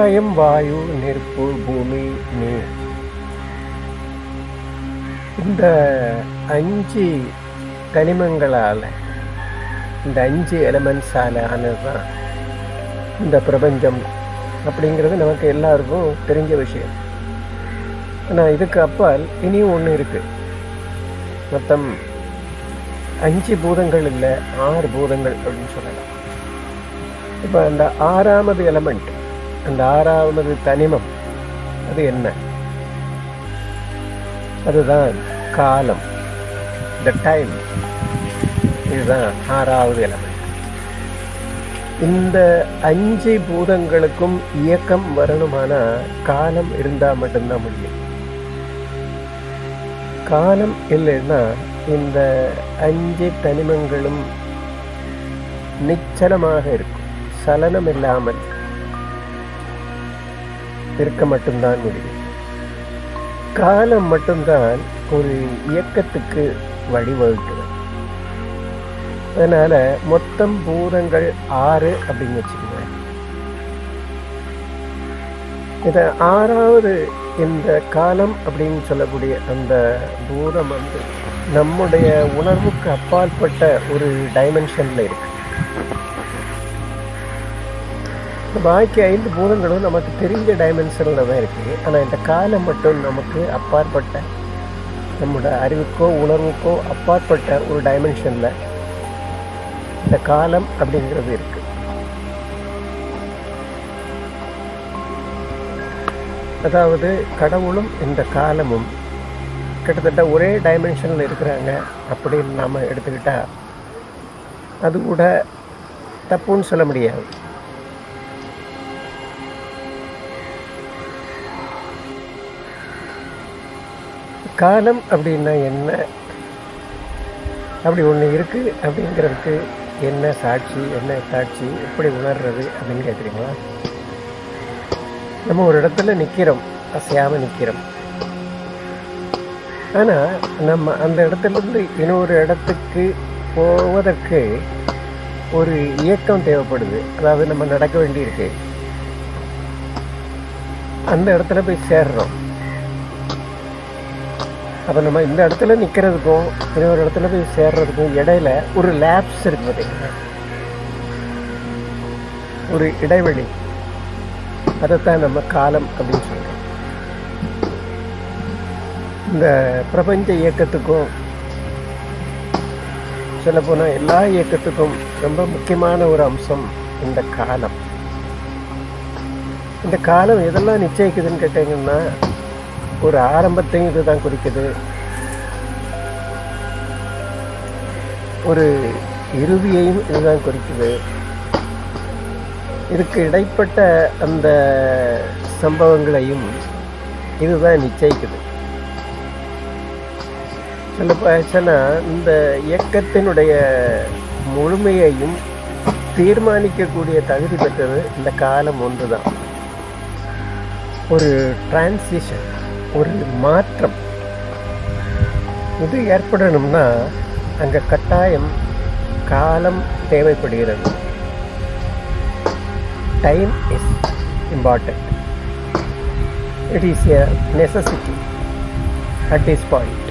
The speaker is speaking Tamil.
ஆகாயம் வாயு நெருப்பு பூமி நீர் இந்த அஞ்சு தனிமங்களால் இந்த அஞ்சு எலமெண்ட்ஸால் ஆனது தான் இந்த பிரபஞ்சம் அப்படிங்கிறது நமக்கு எல்லாருக்கும் தெரிஞ்ச விஷயம். ஆனால் இதுக்கு அப்பால் இனியும் ஒன்று இருக்குது மொத்தம் அஞ்சு பூதங்கள் இல்லை ஆறு பூதங்கள் அப்படின்னு சொல்லலாம். இப்போ அந்த ஆறாவது எலமெண்ட் அந்த ஆறாவது தனிமம் அது என்ன? அதுதான் காலம். த டைம் இதுதான் ஆறாவது எலமெண்ட் இந்த அஞ்சு பூதங்களுக்கும் இயக்கம் வரணுமானா காலம் இருந்தால் மட்டும்தான் முடியும். காலம் இல்லைன்னா இந்த அஞ்சு தனிமங்களும் நிச்சலமாக இருக்கும். சலனம் இல்லாமல். இருக்க மட்டும்தான் முடியும். காலம் மட்டும்தான் ஒரு இயக்கத்துக்கு வழிவகுக்கிறது. அதனால மொத்தம் பூதங்கள் ஆறு அப்படின்னு வச்சுக்கோங்க. இத ஆறாவது இந்த காலம் அப்படின்னு சொல்லக்கூடிய அந்த பூதம் வந்து நம்முடைய உணர்வுக்கு அப்பாற்பட்ட ஒரு டைமென்ஷன்ல இருக்கு. பாக்கி ஐந்து பூதங்களும் நமக்கு தெரிஞ்ச டைமென்ஷனில் தான் இருக்குது ஆனால் இந்த காலம் மட்டும் நமக்கு அப்பாற்பட்ட நம்மளோட அறிவுக்கோ உணர்வுக்கோ அப்பாற்பட்ட ஒரு டைமென்ஷனில் இந்த காலம் அப்படிங்கிறது இருக்குது அதாவது கடவுளும் இந்த காலமும் கிட்டத்தட்ட ஒரே டைமென்ஷனில் இருக்கிறாங்க அப்படின்னு நாம் எடுத்துக்கிட்டால் அது கூட தப்புன்னு சொல்ல முடியாது. காலம் அப்படின்னா என்ன? அப்படி ஒன்று இருக்குது அப்படிங்கிறதுக்கு என்ன சாட்சி என்ன சாட்சி எப்படி உணர்றது அப்படின்னு கேட்குறீங்களா நம்ம ஒரு இடத்துல நிற்கிறோம் அசையாமல் நிற்கிறோம் ஆனால் நம்ம அந்த இடத்துலேருந்து இன்னொரு இடத்துக்கு போவதற்கு ஒரு இயக்கம் தேவைப்படுது. அதாவது நம்ம நடக்க வேண்டியிருக்கு. அந்த இடத்துல போய் சேர்றோம். அப்போ நம்ம இந்த இடத்துல நிற்கிறதுக்கும் இன்னொரு இடத்துல போய் சேர்றதுக்கும் இடையில ஒரு லேப்ஸ் இருக்கு பார்த்தீங்களா ஒரு இடைவெளி. அதைத்தான் நம்ம காலம் அப்படின்னு சொல்கிறோம் இந்த பிரபஞ்ச இயக்கத்துக்கும் சொல்லப்போனால் எல்லா இயக்கத்துக்கும் ரொம்ப முக்கியமான ஒரு அம்சம் இந்த காலம். இந்த காலம் எதெல்லாம் நிச்சயிக்குதுன்னு கேட்டிங்கன்னா ஒரு ஆரம்பத்தையும் இதுதான் குறிக்குது. ஒரு இறுதியையும் இதுதான் குறிக்குது. இதுக்கு இடைப்பட்ட அந்த சம்பவங்களையும் இதுதான் நிச்சயிக்குது. சில போச்சுன்னா இந்த இயக்கத்தினுடைய முழுமையையும் தீர்மானிக்கக்கூடிய தகுதி பெற்றது இந்த காலம் ஒன்று தான் ஒரு டிரான்சிஷன் ஒரு மாற்றம். இது ஏற்படணும்னா அங்கே கட்டாயம் காலம் தேவைப்படுகிறது. Time is important it is a necessity at this point